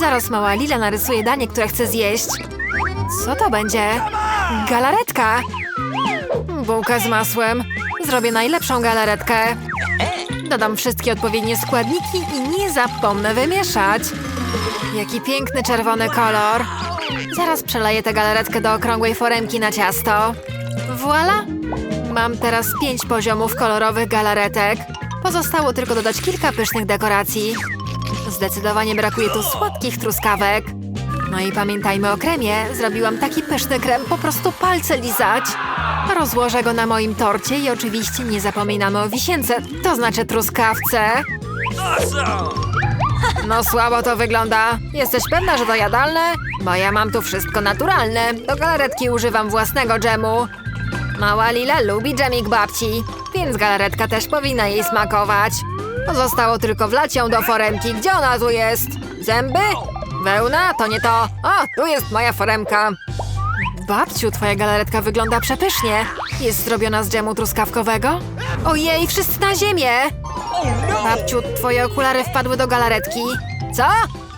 Zaraz mała Lila narysuje danie, które chce zjeść. Co to będzie? Galaretka! Bułka z masłem. Zrobię najlepszą galaretkę. Dodam wszystkie odpowiednie składniki i nie zapomnę wymieszać. Jaki piękny czerwony kolor. Zaraz przeleję tę galaretkę do okrągłej foremki na ciasto. Voila! Mam teraz pięć poziomów kolorowych galaretek. Pozostało tylko dodać kilka pysznych dekoracji. Zdecydowanie brakuje tu słodkich truskawek. No i pamiętajmy o kremie. Zrobiłam taki pyszny krem, po prostu palce lizać. Rozłożę go na moim torcie i oczywiście nie zapominamy o wisience, to znaczy truskawce. No słabo to wygląda. Jesteś pewna, że to jadalne? Bo ja mam tu wszystko naturalne. Do galaretki używam własnego dżemu. Mała Lila lubi dżemik babci, więc galaretka też powinna jej smakować. Zostało tylko wlać ją do foremki. Gdzie ona tu jest? Zęby? Wełna? To nie to. O, tu jest moja foremka. Babciu, twoja galaretka wygląda przepysznie. Jest zrobiona z dżemu truskawkowego? Ojej, wszyscy na ziemię! Babciu, twoje okulary wpadły do galaretki. Co?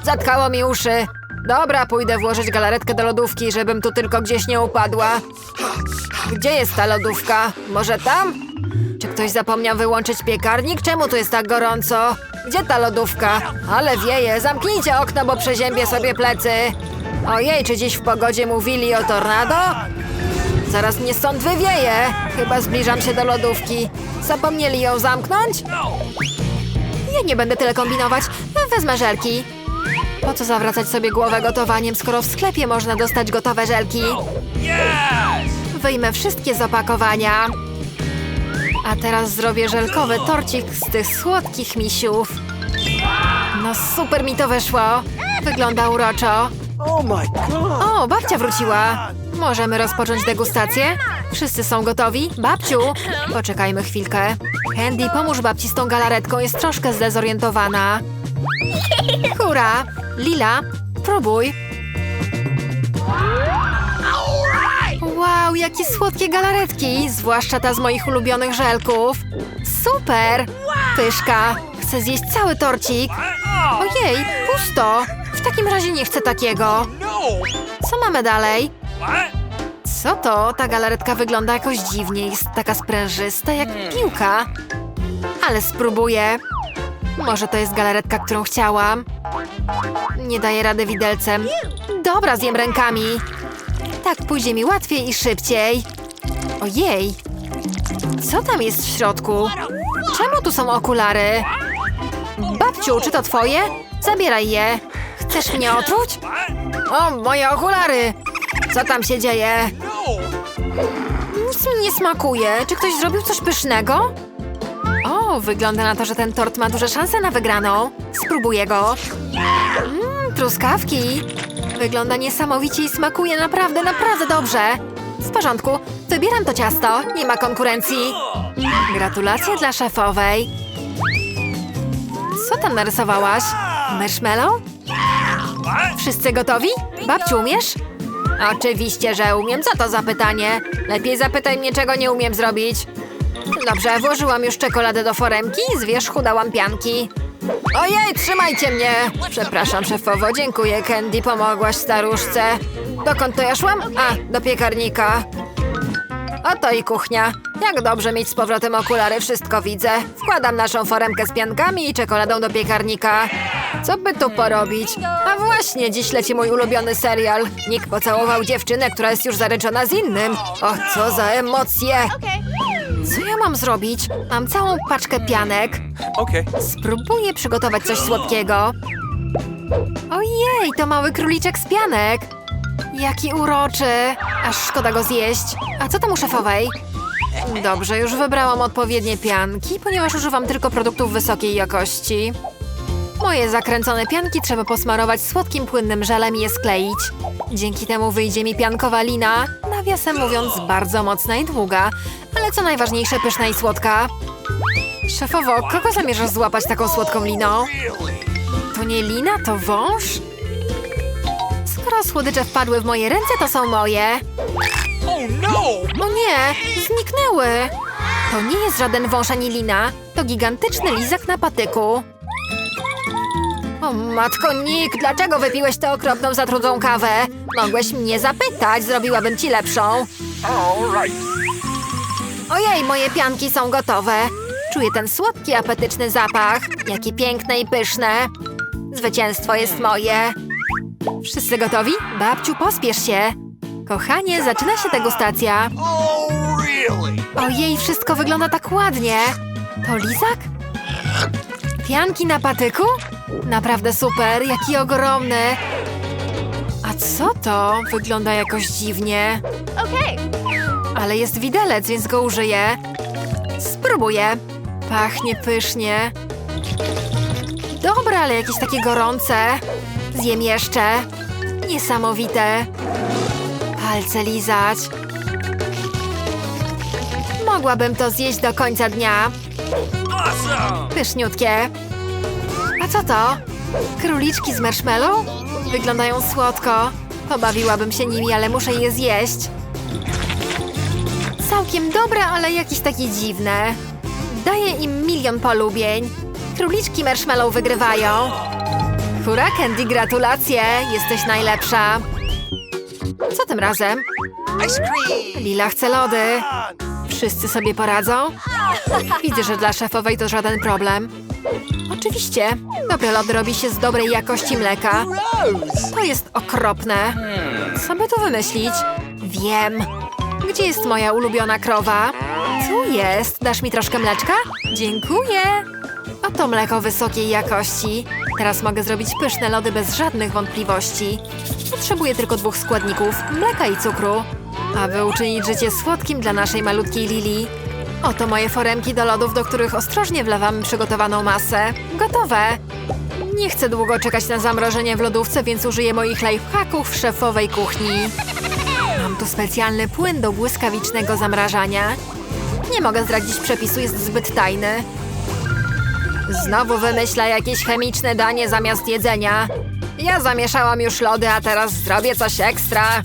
Zatkało mi uszy. Dobra, pójdę włożyć galaretkę do lodówki, żebym tu tylko gdzieś nie upadła. Gdzie jest ta lodówka? Może tam? Ktoś zapomniał wyłączyć piekarnik? Czemu tu jest tak gorąco? Gdzie ta lodówka? Ale wieje, zamknijcie okno, bo przeziębię sobie plecy. Ojej, czy dziś w pogodzie mówili o tornado? Zaraz mnie stąd wywieje. Chyba zbliżam się do lodówki. Zapomnieli ją zamknąć? Ja nie będę tyle kombinować. Wezmę żelki. Po co zawracać sobie głowę gotowaniem, skoro w sklepie można dostać gotowe żelki? Wyjmę wszystkie z opakowania. A teraz zrobię żelkowy torcik z tych słodkich misiów. No super mi to wyszło. Wygląda uroczo. Oh! O, babcia wróciła. Możemy rozpocząć degustację? Wszyscy są gotowi? Babciu! Poczekajmy chwilkę. Handy, pomóż babci z tą galaretką, jest troszkę zdezorientowana. Hurra! Lila, próbuj. Wow, jakie słodkie galaretki! Zwłaszcza ta z moich ulubionych żelków. Super! Pyszka! Chcę zjeść cały torcik. Ojej, pusto! W takim razie nie chcę takiego. Co mamy dalej? Co to? Ta galaretka wygląda jakoś dziwnie. Jest taka sprężysta jak piłka. Ale spróbuję. Może to jest galaretka, którą chciałam. Nie daję rady widelcem. Dobra, zjem rękami. Tak pójdzie mi łatwiej i szybciej. Ojej. Co tam jest w środku? Czemu tu są okulary? Babciu, czy to twoje? Zabieraj je. Chcesz mnie otruć? O, moje okulary! Co tam się dzieje? Nic mi nie smakuje. Czy ktoś zrobił coś pysznego? O, wygląda na to, że ten tort ma duże szanse na wygraną. Spróbuję go. Mmm, truskawki. Wygląda niesamowicie i smakuje naprawdę, naprawdę dobrze. W porządku, wybieram to ciasto. Nie ma konkurencji. Gratulacje dla szefowej. Co tam narysowałaś? Marshmallow? Wszyscy gotowi? Babciu, umiesz? Oczywiście, że umiem. Co to za pytanie? Lepiej zapytaj mnie, czego nie umiem zrobić. Dobrze, włożyłam już czekoladę do foremki i z wierzchu dałam pianki. Ojej, trzymajcie mnie! Przepraszam, szefowo, dziękuję, Candy, pomogłaś staruszce. Dokąd to ja szłam? A, do piekarnika. Oto i kuchnia. Jak dobrze mieć z powrotem okulary, wszystko widzę. Wkładam naszą foremkę z piankami i czekoladą do piekarnika. Co by tu porobić? A właśnie, dziś leci mój ulubiony serial. Nick pocałował dziewczynę, która jest już zaręczona z innym. Och, co za emocje! Co ja mam zrobić? Mam całą paczkę pianek. Okay. Spróbuję przygotować coś słodkiego. Ojej, to mały króliczek z pianek. Jaki uroczy. Aż szkoda go zjeść. A co tam u szefowej? Dobrze, już wybrałam odpowiednie pianki, ponieważ używam tylko produktów wysokiej jakości. Moje zakręcone pianki trzeba posmarować słodkim, płynnym żelem i je skleić. Dzięki temu wyjdzie mi piankowa lina, nawiasem mówiąc bardzo mocna i długa, ale co najważniejsze pyszna i słodka. Szefowo, kogo zamierzasz złapać taką słodką liną? To nie lina, to wąż? Skoro słodycze wpadły w moje ręce, to są moje. O nie, zniknęły. To nie jest żaden wąż ani lina, to gigantyczny lizak na patyku. O matko Nick, dlaczego wypiłeś tę okropną, zatrudzą kawę? Mogłeś mnie zapytać, zrobiłabym ci lepszą. Ojej, moje pianki są gotowe. Czuję ten słodki, apetyczny zapach. Jakie piękne i pyszne. Zwycięstwo jest moje. Wszyscy gotowi? Babciu, pospiesz się. Kochanie, zaczyna się degustacja. Oh? Ojej, wszystko wygląda tak ładnie. To lizak? Pianki na patyku? Naprawdę super, jaki ogromny. A co to? Wygląda jakoś dziwnie. Okay. Ale jest widelec, więc go użyję. Spróbuję. Pachnie pysznie. Dobra, ale jakieś takie gorące. Zjem jeszcze. Niesamowite. Palce lizać. Mogłabym to zjeść do końca dnia. Pyszniutkie. A co to? Króliczki z marshmallow? Wyglądają słodko. Pobawiłabym się nimi, ale muszę je zjeść. Całkiem dobre, ale jakieś takie dziwne. Daję im milion polubień. Króliczki marshmallow wygrywają. Hurra, Candy, gratulacje! Jesteś najlepsza. Co tym razem? Ice cream. Lila chce lody. Wszyscy sobie poradzą? Widzę, że dla szefowej to żaden problem. Oczywiście. Dobre lody robi się z dobrej jakości mleka. To jest okropne. Co by tu wymyślić? Wiem. Gdzie jest moja ulubiona krowa? Tu jest. Dasz mi troszkę mleczka? Dziękuję. Oto mleko wysokiej jakości. Teraz mogę zrobić pyszne lody bez żadnych wątpliwości. Potrzebuję tylko dwóch składników, mleka i cukru. Aby uczynić życie słodkim dla naszej malutkiej Lili. Oto moje foremki do lodów, do których ostrożnie wlewamy przygotowaną masę. Gotowe! Nie chcę długo czekać na zamrożenie w lodówce, więc użyję moich lifehacków w szefowej kuchni. Mam tu specjalny płyn do błyskawicznego zamrażania. Nie mogę zdradzić przepisu, jest zbyt tajny. Znowu wymyśla jakieś chemiczne danie zamiast jedzenia. Ja zamieszałam już lody, a teraz zrobię coś ekstra.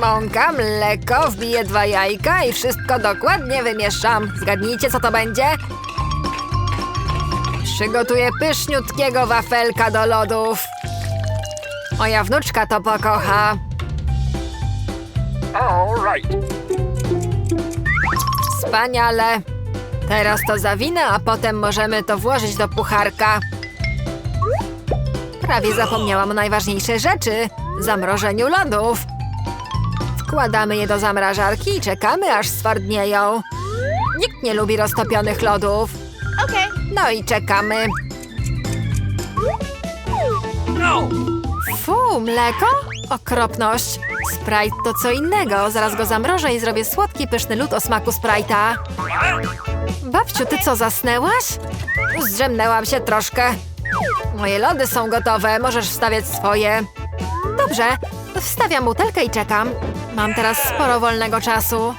Mąka, mleko, wbiję dwa jajka i wszystko dokładnie wymieszam. Zgadnijcie, co to będzie? Przygotuję pyszniutkiego wafelka do lodów. Moja wnuczka to pokocha. All right. Wspaniale. Teraz to zawinę, a potem możemy to włożyć do pucharka. Prawie zapomniałam o najważniejszej rzeczy zamrożeniu lodów. Wkładamy je do zamrażarki i czekamy, aż stwardnieją. Nikt nie lubi roztopionych lodów. Okay. No i czekamy. No. Fu, mleko? Okropność. Sprite to co innego. Zaraz go zamrożę i zrobię słodki, pyszny lód o smaku Sprite'a. Babciu, ty co, zasnęłaś? Zdrzemnęłam się troszkę. Moje lody są gotowe, możesz wstawiać swoje. Dobrze, wstawiam butelkę i czekam. Mam teraz sporo wolnego czasu.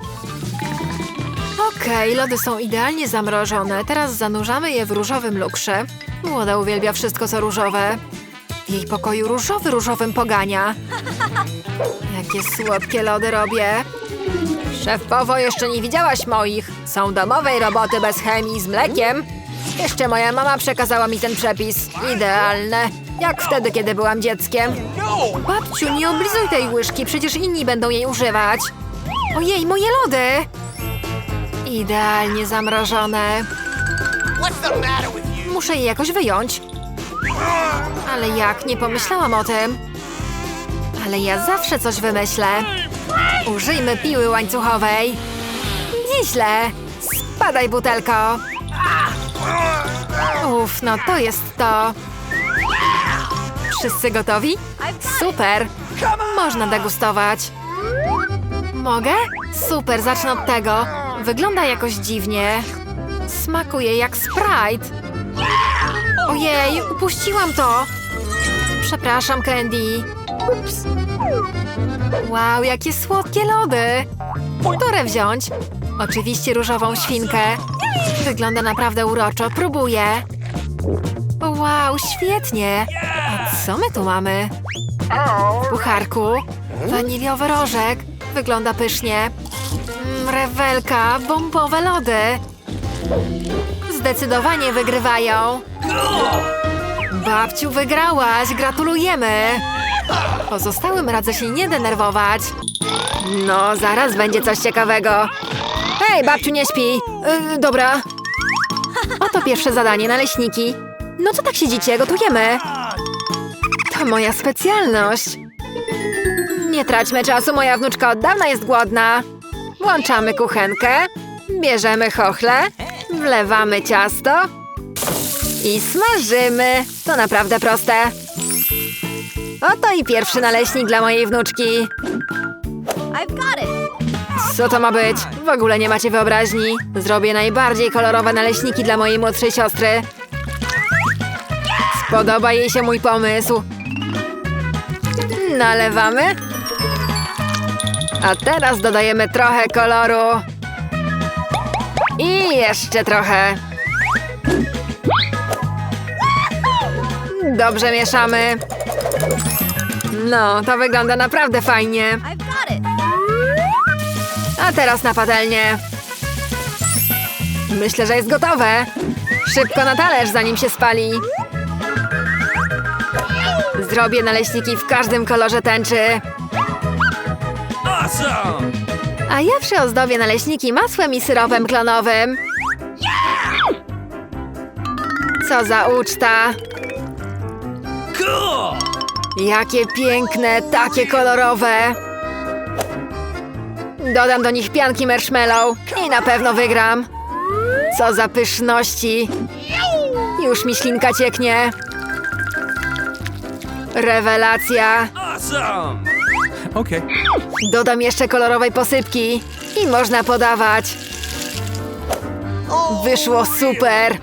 Okej, lody są idealnie zamrożone. Teraz zanurzamy je w różowym lukrze. Młoda uwielbia wszystko, co różowe. Jej pokoju różowy różowym pogania. Jakie słodkie lody robię. Szefowo, jeszcze nie widziałaś moich. Są domowej roboty bez chemii z mlekiem. Jeszcze moja mama przekazała mi ten przepis. Idealne. Jak wtedy, kiedy byłam dzieckiem. Babciu, nie oblizuj tej łyżki, przecież inni będą jej używać. Ojej, moje lody! Idealnie zamrożone. Muszę je jakoś wyjąć. Ale jak? Nie pomyślałam o tym. Ale ja zawsze coś wymyślę. Użyjmy piły łańcuchowej. Nieźle. Spadaj, butelko. Uff, no to jest to. Wszyscy gotowi? Super. Można degustować. Mogę? Super, zacznę od tego. Wygląda jakoś dziwnie. Smakuje jak Sprite. Ojej, upuściłam to. Przepraszam, Candy. Wow, jakie słodkie lody. Które wziąć? Oczywiście różową świnkę. Wygląda naprawdę uroczo. Próbuję. Wow, świetnie. A co my tu mamy? Pucharku. Waniliowy rożek. Wygląda pysznie. Mm, rewelka, bombowe lody. Zdecydowanie wygrywają. Babciu, wygrałaś! Gratulujemy! Pozostałym radzę się nie denerwować. No, zaraz będzie coś ciekawego. Hej, babciu, nie śpi! Yy, dobra. Oto pierwsze zadanie, naleśniki. No co tak siedzicie? Gotujemy. To moja specjalność. Nie traćmy czasu, moja wnuczka od dawna jest głodna. Włączamy kuchenkę, bierzemy chochle, wlewamy ciasto i smażymy. To naprawdę proste. Oto i pierwszy naleśnik dla mojej wnuczki. Co to ma być? W ogóle nie macie wyobraźni. Zrobię najbardziej kolorowe naleśniki dla mojej młodszej siostry. Spodoba jej się mój pomysł. Nalewamy. A teraz dodajemy trochę koloru. I jeszcze trochę. Dobrze mieszamy. No, to wygląda naprawdę fajnie. A teraz na patelnię. Myślę, że jest gotowe. Szybko na talerz, zanim się spali. Zrobię naleśniki w każdym kolorze tęczy. Awesome! A ja przyozdobię naleśniki masłem i syropem klonowym. Co za uczta! Jakie piękne, takie kolorowe! Dodam do nich pianki marshmallow i na pewno wygram. Co za pyszności! Już mi ślinka cieknie. Rewelacja! Awesome! Okay. Dodam jeszcze kolorowej posypki i można podawać. Wyszło super!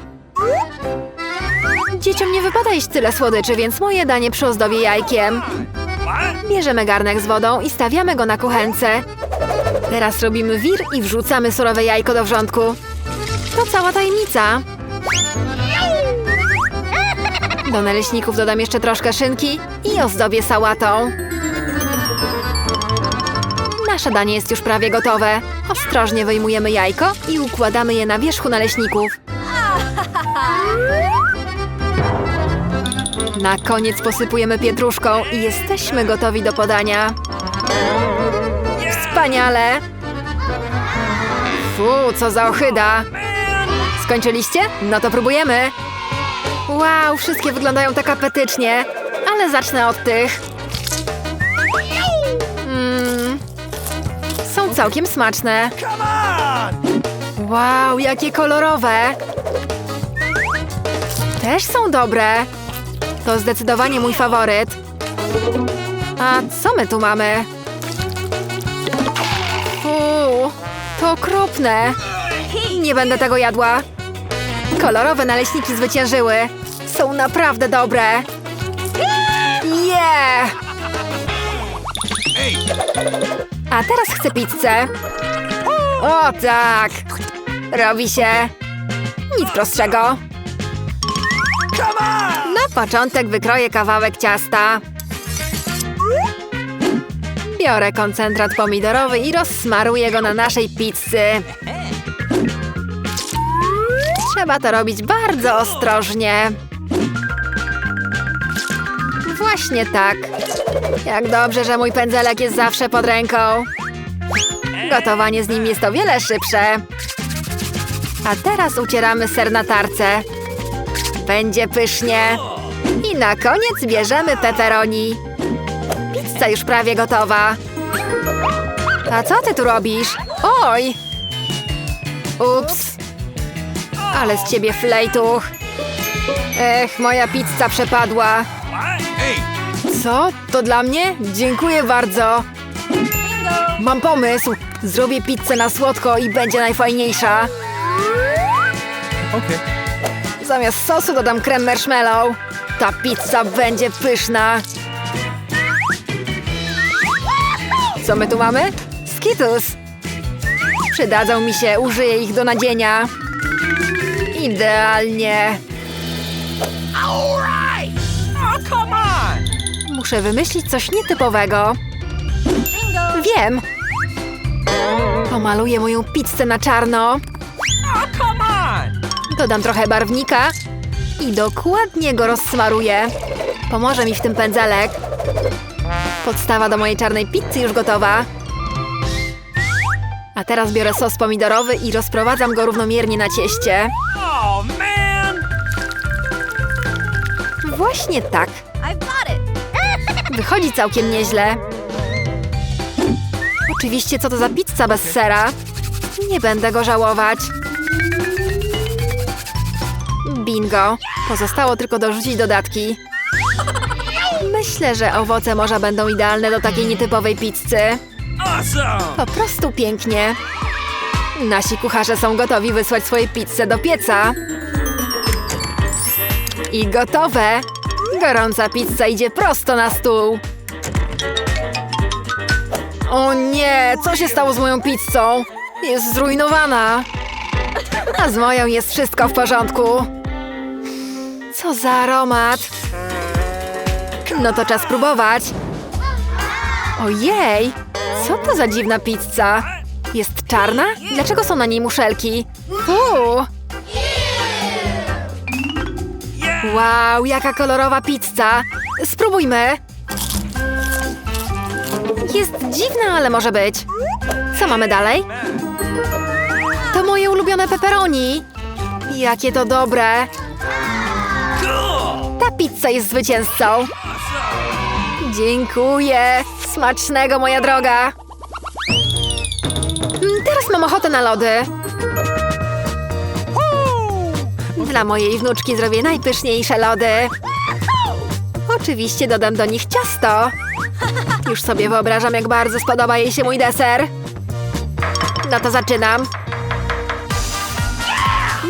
Dzieciom nie wypada jeść tyle słodyczy, więc moje danie przyozdobię jajkiem. Bierzemy garnek z wodą i stawiamy go na kuchence. Teraz robimy wir i wrzucamy surowe jajko do wrzątku. To cała tajemnica. Do naleśników dodam jeszcze troszkę szynki i ozdobię sałatą. Nasze danie jest już prawie gotowe. Ostrożnie wyjmujemy jajko i układamy je na wierzchu naleśników. Na koniec posypujemy pietruszką i jesteśmy gotowi do podania. Wspaniale! Fu, co za ochyda! Skończyliście? No to próbujemy! Wow, wszystkie wyglądają tak apetycznie, ale zacznę od tych. Całkiem smaczne. Wow, jakie kolorowe! Też są dobre. To zdecydowanie mój faworyt. A co my tu mamy? Fuu, to okropne. Nie będę tego jadła. Kolorowe naleśniki zwyciężyły. Są naprawdę dobre. Yeah! A teraz chcę pizzę. O tak! Robi się. Nic prostszego. Na początek wykroję kawałek ciasta. Biorę koncentrat pomidorowy i rozsmaruję go na naszej pizzy. Trzeba to robić bardzo ostrożnie. Właśnie tak. Jak dobrze, że mój pędzelek jest zawsze pod ręką. Gotowanie z nim jest o wiele szybsze. A teraz ucieramy ser na tarce. Będzie pysznie. I na koniec bierzemy pepperoni. Pizza już prawie gotowa. A co ty tu robisz? Oj! Ups. Ale z ciebie flejtuch. Ech, moja pizza przepadła. Co? To dla mnie? Dziękuję bardzo. Mam pomysł. Zrobię pizzę na słodko i będzie najfajniejsza. Okay. Zamiast sosu dodam krem marshmallow. Ta pizza będzie pyszna. Co my tu mamy? Skittles. Przydadzą mi się, użyję ich do nadzienia. Idealnie. Alright! Muszę wymyślić coś nietypowego. Wiem. Pomaluję moją pizzę na czarno. Dodam trochę barwnika I dokładnie go rozsmaruję. Pomoże mi w tym pędzelek. Podstawa do mojej czarnej pizzy już gotowa. A teraz biorę sos pomidorowy i rozprowadzam go równomiernie na cieście. Oh! Właśnie tak. Wychodzi całkiem nieźle. Oczywiście, co to za pizza bez sera? Nie będę go żałować. Bingo. Pozostało tylko dorzucić dodatki. Myślę, że owoce morza będą idealne do takiej nietypowej pizzy. Po prostu pięknie. Nasi kucharze są gotowi wysłać swoje pizze do pieca. I gotowe. Gorąca pizza idzie prosto na stół. O nie, co się stało z moją pizzą? Jest zrujnowana. A z moją jest wszystko w porządku. Co za aromat. No to czas próbować. Ojej, co to za dziwna pizza? Jest czarna? Dlaczego są na niej muszelki? Uuu, wow, jaka kolorowa pizza! Spróbujmy! Jest dziwna, ale może być. Co mamy dalej? To moje ulubione pepperoni! Jakie to dobre! Ta pizza jest zwycięzcą! Dziękuję! Smacznego, moja droga! Mm, Teraz mam ochotę na lody. Dla mojej wnuczki zrobię najpyszniejsze lody. Oczywiście dodam do nich ciasto. Już sobie wyobrażam, jak bardzo spodoba jej się mój deser. No to zaczynam.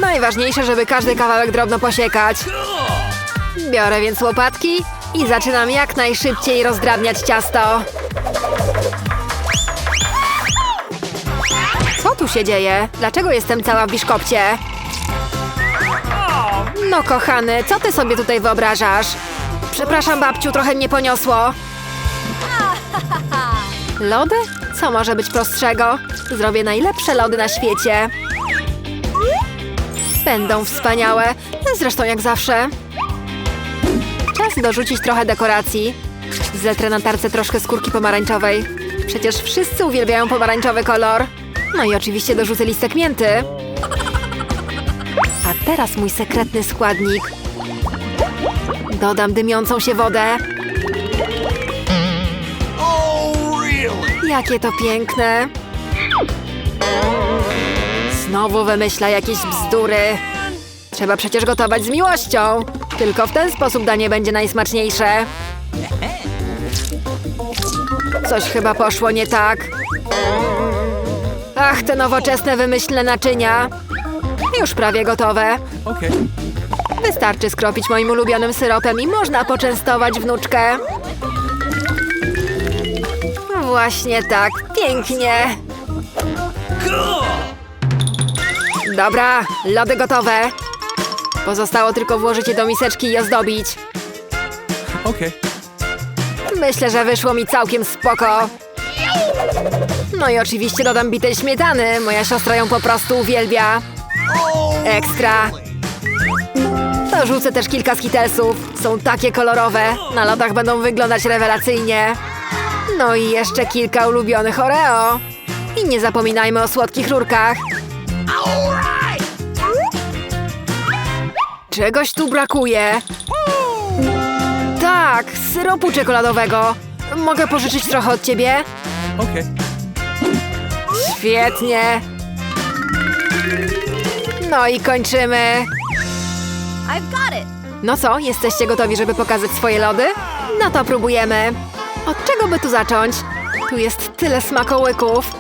Najważniejsze, żeby każdy kawałek drobno posiekać. Biorę więc łopatki i zaczynam jak najszybciej rozdrabniać ciasto. Co tu się dzieje? Dlaczego jestem cała w biszkopcie? No kochany, co ty sobie tutaj wyobrażasz? Przepraszam babciu, trochę mnie poniosło. Lody? Co może być prostszego? Zrobię najlepsze lody na świecie. Będą wspaniałe, zresztą jak zawsze. Czas dorzucić trochę dekoracji. Zetrę na tarce troszkę skórki pomarańczowej. Przecież wszyscy uwielbiają pomarańczowy kolor. No i oczywiście dorzucę listek mięty. Teraz mój sekretny składnik. Dodam dymiącą się wodę. Jakie to piękne. Znowu wymyśla jakieś bzdury. Trzeba przecież gotować z miłością. Tylko w ten sposób danie będzie najsmaczniejsze. Coś chyba poszło nie tak. Ach, te nowoczesne wymyślne naczynia. Już prawie gotowe. Okay. Wystarczy skropić moim ulubionym syropem i można poczęstować wnuczkę. Właśnie tak, pięknie. Dobra, lody gotowe. Pozostało tylko włożyć je do miseczki i ozdobić. Okay. Myślę, że wyszło mi całkiem spoko. No i oczywiście dodam bitej śmietany. Moja siostra ją po prostu uwielbia. Ekstra. Dorzucę też kilka skitelsów. Są takie kolorowe. Na lodach będą wyglądać rewelacyjnie. No i jeszcze kilka ulubionych Oreo. I nie zapominajmy o słodkich rurkach. Czegoś tu brakuje. Tak, syropu czekoladowego. Mogę pożyczyć trochę od ciebie? Okay. Świetnie. No i kończymy. I've got it. No co, jesteście gotowi, żeby pokazać swoje lody? No to próbujemy. Od czego by tu zacząć? Tu jest tyle smakołyków.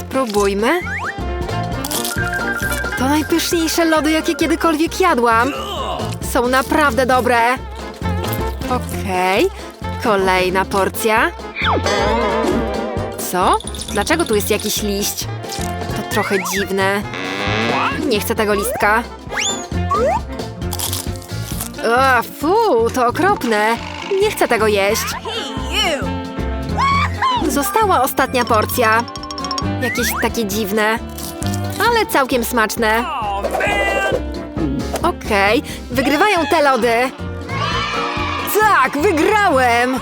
Spróbujmy. To najpyszniejsze lody, jakie kiedykolwiek jadłam. Są naprawdę dobre. Okej, kolejna porcja. Co? Dlaczego tu jest jakiś liść? To trochę dziwne. Nie chcę tego listka. O, fu, to okropne. Nie chcę tego jeść. Została ostatnia porcja. Jakieś takie dziwne, ale całkiem smaczne. Okej, wygrywają te lody. Tak, wygrałem!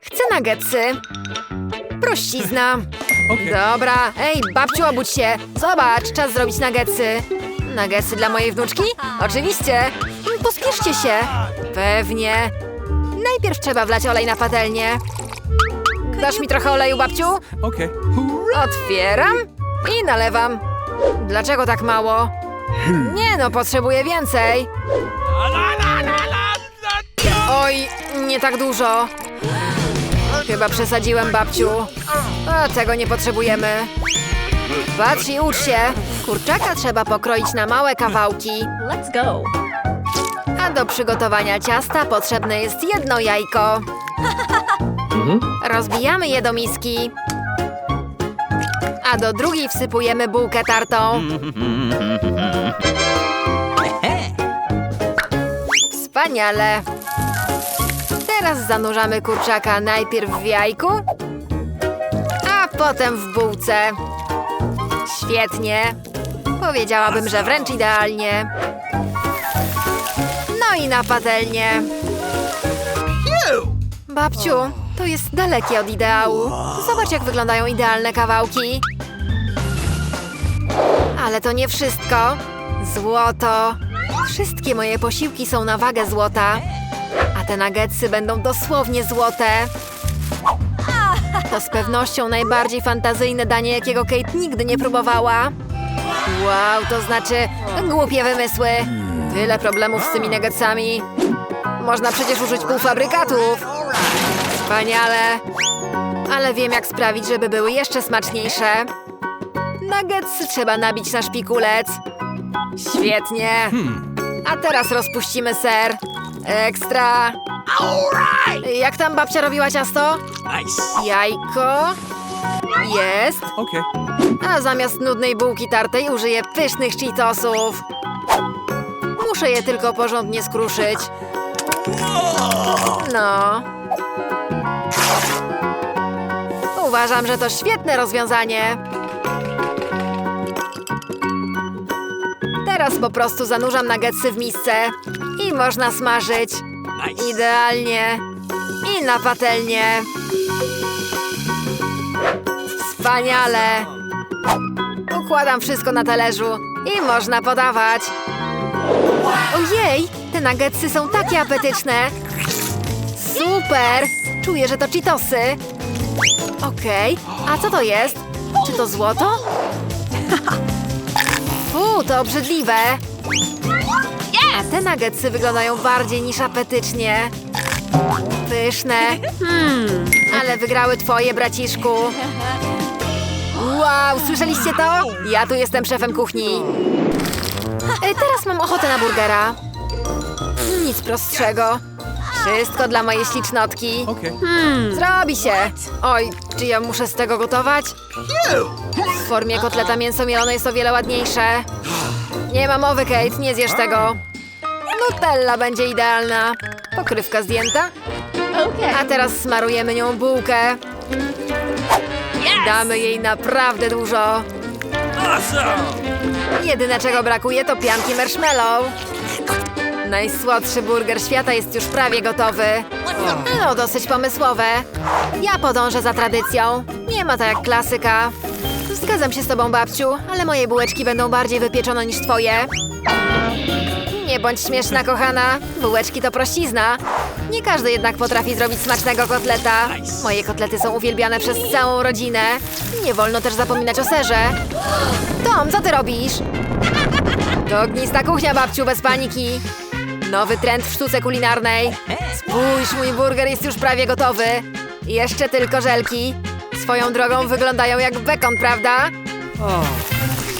Chcę nuggetsy. Prościzna. Okay. Dobra, ej, babciu, obudź się. Zobacz, czas zrobić nuggetsy. Nuggetsy dla mojej wnuczki? Oczywiście. Pospieszcie się. Pewnie. Najpierw trzeba wlać olej na patelnię. Dasz mi trochę oleju, babciu? Okay. Otwieram i nalewam. Dlaczego tak mało? Nie no, potrzebuję więcej. Oj, nie tak dużo. Chyba przesadziłem, babciu. A tego nie potrzebujemy. Patrz i ucz się. Kurczaka trzeba pokroić na małe kawałki. Let's go. A do przygotowania ciasta potrzebne jest jedno jajko. Rozbijamy je do miski. A do drugiej wsypujemy bułkę tartą. Wspaniale. Teraz zanurzamy kurczaka najpierw w jajku, potem w bułce. Świetnie. Powiedziałabym, że wręcz idealnie. No i na patelnię. Babciu, to jest dalekie od ideału. Zobacz, jak wyglądają idealne kawałki. Ale to nie wszystko. Złoto. Wszystkie moje posiłki są na wagę złota. A te nuggetsy będą dosłownie złote. To z pewnością najbardziej fantazyjne danie, jakiego Kate nigdy nie próbowała. Wow, to znaczy głupie wymysły. Tyle problemów z tymi nuggetsami. Można przecież użyć półfabrykatów. Wspaniale. Ale wiem, jak sprawić, żeby były jeszcze smaczniejsze. Nuggetsy trzeba nabić na szpikulec. Świetnie. A teraz rozpuścimy ser. Ekstra. Jak tam babcia robiła ciasto? Nice. Jajko. Jest. Okay. A zamiast nudnej bułki tartej użyję pysznych cheetosów. Muszę je tylko porządnie skruszyć. No. Uważam, że to świetne rozwiązanie. Teraz po prostu zanurzam nuggetsy w misce i można smażyć. Nice. Idealnie. I na patelnię. Wspaniale. Układam wszystko na talerzu i można podawać. Ojej, te nuggetsy są takie apetyczne. Super! Czuję, że to Cheetosy. Okej, a co to jest? Czy to złoto? Fu, to obrzydliwe. A te nuggetsy wyglądają bardziej niż apetycznie. Pyszne. Hmm, ale wygrały twoje, braciszku. Wow, słyszeliście to? Ja tu jestem szefem kuchni. E, Teraz mam ochotę na burgera. Nic prostszego. Wszystko dla mojej ślicznotki. Okay. Zrobi się. Oj, czy ja muszę z tego gotować? W formie kotleta mięso mielone jest o wiele ładniejsze. Nie ma mowy, Kate, nie zjesz tego. Nutella będzie idealna. Pokrywka zdjęta. A teraz smarujemy nią bułkę. Damy jej naprawdę dużo. Jedyne czego brakuje to pianki marshmallow. Najsłodszy burger świata jest już prawie gotowy. No, dosyć pomysłowe. Ja podążę za tradycją. Nie ma to jak klasyka. Zgadzam się z tobą, babciu, ale moje bułeczki będą bardziej wypieczone niż twoje. Nie bądź śmieszna, kochana. Bułeczki to prościzna. Nie każdy jednak potrafi zrobić smacznego kotleta. Moje kotlety są uwielbiane przez całą rodzinę. Nie wolno też zapominać o serze. Tom, co ty robisz? To ognista kuchnia, babciu, bez paniki. Nowy trend w sztuce kulinarnej. Spójrz, mój burger jest już prawie gotowy. Jeszcze tylko żelki. Swoją drogą wyglądają jak bekon, prawda?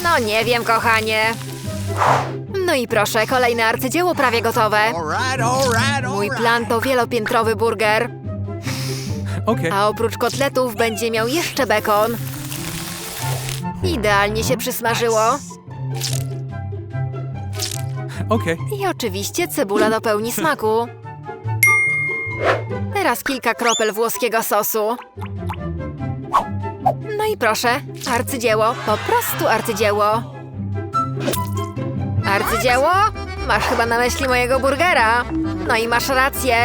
No nie wiem, kochanie. No i proszę, kolejne arcydzieło prawie gotowe. Mój plan to wielopiętrowy burger, Okay. a oprócz kotletów będzie miał jeszcze bekon. Idealnie się przysmażyło. Okay. I oczywiście cebula dopełni smaku. Teraz kilka kropel włoskiego sosu. No i proszę, arcydzieło, po prostu arcydzieło. Arcydzieło? Masz chyba na myśli mojego burgera. No i masz rację.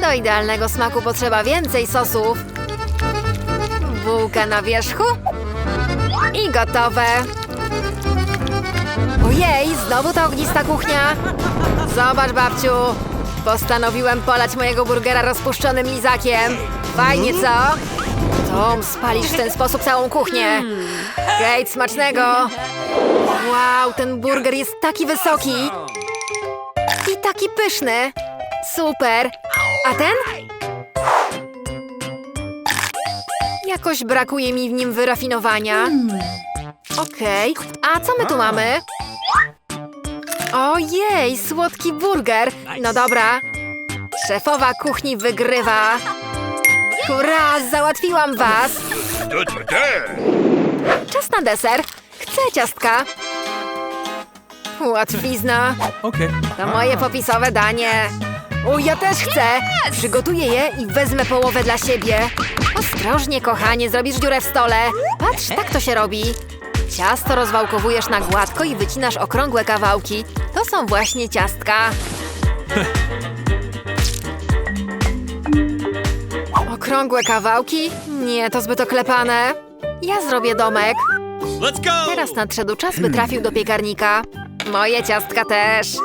Do idealnego smaku potrzeba więcej sosów. Bułka na wierzchu. I gotowe. Ojej, znowu ta ognista kuchnia. Zobacz, babciu. Postanowiłem polać mojego burgera rozpuszczonym lizakiem. Fajnie, co? Tom, spalisz w ten sposób całą kuchnię. Kate, smacznego. Wow, ten burger jest taki wysoki. I taki pyszny. Super. A ten? Jakoś brakuje mi w nim wyrafinowania. Okej, a co my tu mamy? Ojej, słodki burger. No dobra. Szefowa kuchni wygrywa. Hurra, załatwiłam was. Czas na deser. Chcę ciastka. Łatwizna. Okay. To moje popisowe danie. O, ja też chcę. Przygotuję je i wezmę połowę dla siebie. Ostrożnie, kochanie, zrobisz dziurę w stole. Patrz, tak to się robi. Ciasto rozwałkowujesz na gładko i wycinasz okrągłe kawałki. To są właśnie ciastka. Okrągłe kawałki? Nie, to zbyt oklepane. Ja zrobię domek. Let's go. Teraz nadszedł czas, by trafił do piekarnika. Moje ciastka też.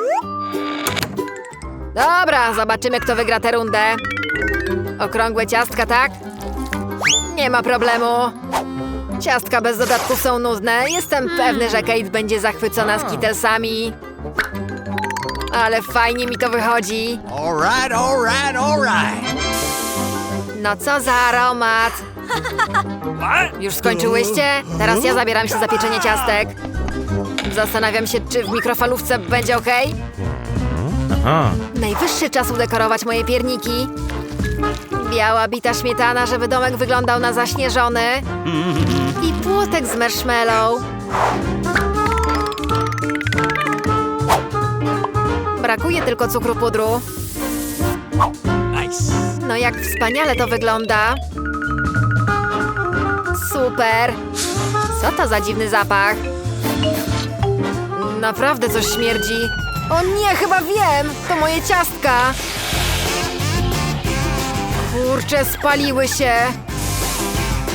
Dobra, zobaczymy, kto wygra tę rundę. Okrągłe ciastka, tak? Nie ma problemu. Ciastka bez dodatków są nudne. Jestem pewny, że Kate będzie zachwycona skitelsami. Ale fajnie mi to wychodzi. All right, all right, all right. No co za aromat. Już skończyłyście? Teraz ja zabieram się za pieczenie ciastek. Zastanawiam się, czy w mikrofalówce będzie ok? Najwyższy czas udekorować moje pierniki. Biała bita śmietana, żeby domek wyglądał na zaśnieżony. I płotek z marshmallow. Brakuje tylko cukru pudru. No jak wspaniale to wygląda. Super. Co to za dziwny zapach? Naprawdę coś śmierdzi. O nie, chyba wiem! To moje ciastka! Kurczę, spaliły się!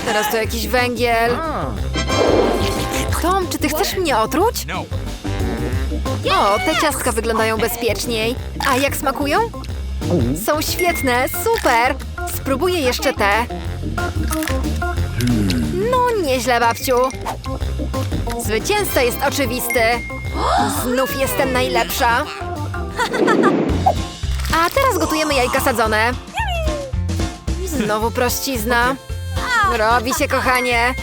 Teraz to jakiś węgiel. Tom, czy ty chcesz mnie otruć? No. O, te ciastka wyglądają bezpieczniej. A jak smakują? Są świetne, super! Spróbuję jeszcze te. No, nieźle, babciu. Zwycięzca jest oczywisty. Znów jestem najlepsza. A teraz gotujemy jajka sadzone. Znowu prościzna. Robi się, kochanie.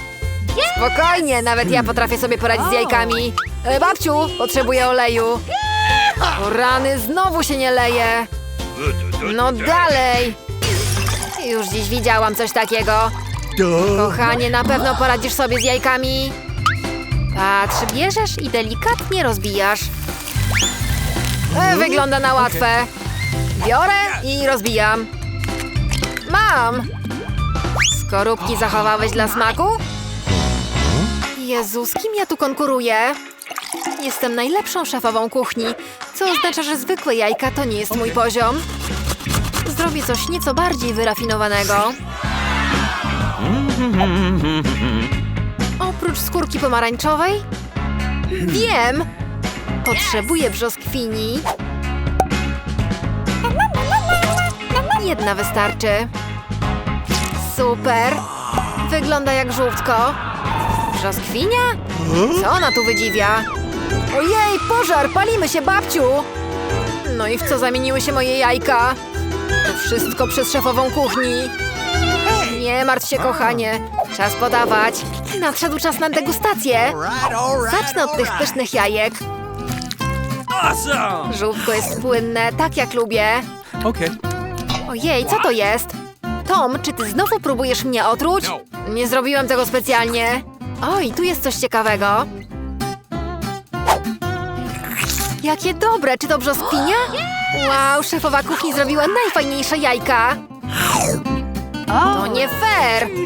Spokojnie, nawet ja potrafię sobie poradzić z jajkami. E, babciu, potrzebuję oleju. O rany, znowu się nie leje. No dalej! Już dziś widziałam coś takiego. Kochanie, na pewno poradzisz sobie z jajkami. Patrz, bierzesz i delikatnie rozbijasz. E, wygląda na łatwe. Biorę i rozbijam. Mam! Skorupki zachowałeś dla smaku? Jezu, z kim ja tu konkuruję? Jestem najlepszą szefową kuchni, co oznacza, że zwykłe jajka to nie jest mój poziom. Zrobię coś nieco bardziej wyrafinowanego. Oprócz skórki pomarańczowej? Wiem! Potrzebuję brzoskwini. Jedna wystarczy. Super! Wygląda jak żółtko. Brzoskwinia? Co ona tu wydziwia? Ojej, pożar! Palimy się, babciu! No i w co zamieniły się moje jajka? To wszystko przez szefową kuchni. Nie martw się, kochanie. Czas podawać. Nadszedł czas na degustację. Zacznę od tych pysznych jajek. Żółtko jest płynne, tak jak lubię. Okay. Ojej, co to jest? Tom, czy ty znowu próbujesz mnie otruć? Nie zrobiłem tego specjalnie. Oj, tu jest coś ciekawego. Jakie dobre, czy to brzoskwinia? Wow, szefowa kuchni zrobiła najfajniejsze jajka. To nie fair.